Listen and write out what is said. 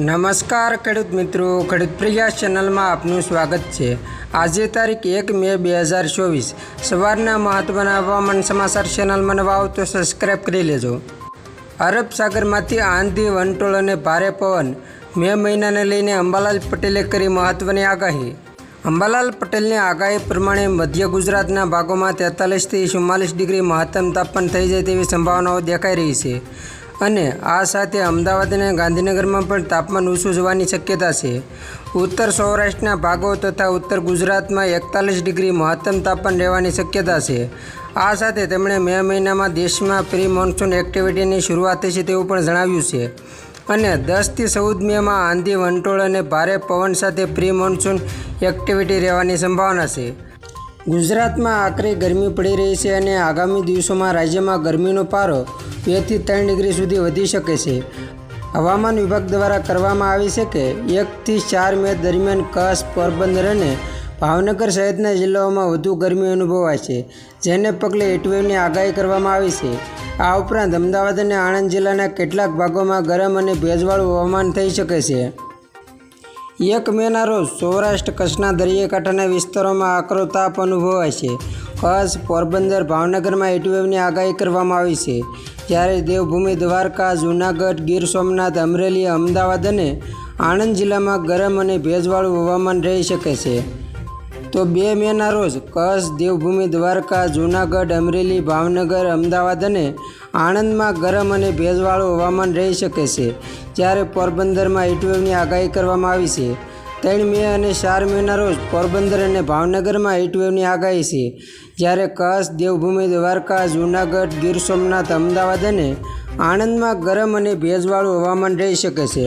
નમસ્કાર ખેડૂત મિત્રો, ખેડૂત પ્રિયા ચેનલમાં આપનું સ્વાગત છે. આજે તારીખ એક મે બે હજાર ચોવીસ. સવારના મહત્ત્વના હવામાન સમાચાર ચેનલમાં નવા આવો તો સબસ્ક્રાઈબ કરી લેજો. અરબ સાગરમાંથી આંધી, વંટોળ અને ભારે પવન મે મહિનાને લઈને અંબાલાલ પટેલે કરી મહત્ત્વની આગાહી. અંબાલાલ પટેલની આગાહી પ્રમાણે મધ્ય ગુજરાતના ભાગોમાં તેતાલીસથી ચુમ્માલીસ ડિગ્રી મહત્તમ તાપમાન થઈ જાય તેવી સંભાવનાઓ દેખાઈ રહી છે. અને આ સાથે અમદાવાદ અને ગાંધીનગરમાં પણ તાપમાન ઊંચું જવાની શક્યતા છે. ઉત્તર સૌરાષ્ટ્રના ભાગો તથા ઉત્તર ગુજરાતમાં એકતાલીસ ડિગ્રી મહત્તમ તાપમાન રહેવાની શક્યતા છે. આ સાથે તેમણે મે મહિનામાં દેશમાં પ્રી મોન્સૂન એક્ટિવિટીની શરૂઆત થઈ છે તેવું પણ જણાવ્યું છે. અને દસથી ચૌદ મેમાં આંધી વંટોળ અને ભારે પવન સાથે પ્રી મોન્સૂન એક્ટિવિટી રહેવાની સંભાવના છે. ગુજરાતમાં આકરી ગરમી પડી રહી છે અને આગામી દિવસોમાં રાજ્યમાં ગરમીનો પારો બેથી ત્રણ ડિગ્રી સુધી વધી શકે છે. હવામાન વિભાગ દ્વારા કરવામાં આવી છે કે એકથી ચાર મે દરમિયાન કચ્છ, પોરબંદર અને ભાવનગર સહિતના જિલ્લાઓમાં વધુ ગરમી અનુભવાય છે, જેને પગલે હીટવેવની આગાહી કરવામાં આવી છે. આ ઉપરાંત અમદાવાદ અને આણંદ જિલ્લાના કેટલાક ભાગોમાં ગરમ અને ભેજવાળું હવામાન થઈ શકે છે. એક મેના રોજ સૌરાષ્ટ્ર કચ્છના દરિયાકાંઠાના વિસ્તારોમાં આકરો તાપ અનુભવાય છે. કચ્છ, પોરબંદર, ભાવનગરમાં હીટવેવની આગાહી કરવામાં આવી છે. જ્યારે દેવભૂમિ, દ્વારકા, જૂનાગઢ, ગીર સોમનાથ, અમરેલી, અમદાવાદ અને આણંદ જિલ્લામાં ગરમ અને ભેજવાળું હવામાન રહી શકે છે. તો બે મેના રોજ કચ્છ, દેવભૂમિ, દ્વારકા, જૂનાગઢ, અમરેલી, ભાવનગર, અમદાવાદ અને આણંદમાં ગરમ અને ભેજવાળું હવામાન રહી શકે છે, જ્યારે પોરબંદરમાં હીટવેવની આગાહી કરવામાં આવી છે. ત્રણ મે અને ચાર મેના રોજ પોરબંદર અને ભાવનગરમાં હીટવેવની આગાહી છે, જ્યારે કચ્છ, દેવભૂમિ, દ્વારકા, જૂનાગઢ, ગીર સોમનાથ, અમદાવાદ અને આણંદમાં ગરમ અને ભેજવાળું હવામાન રહી શકે છે.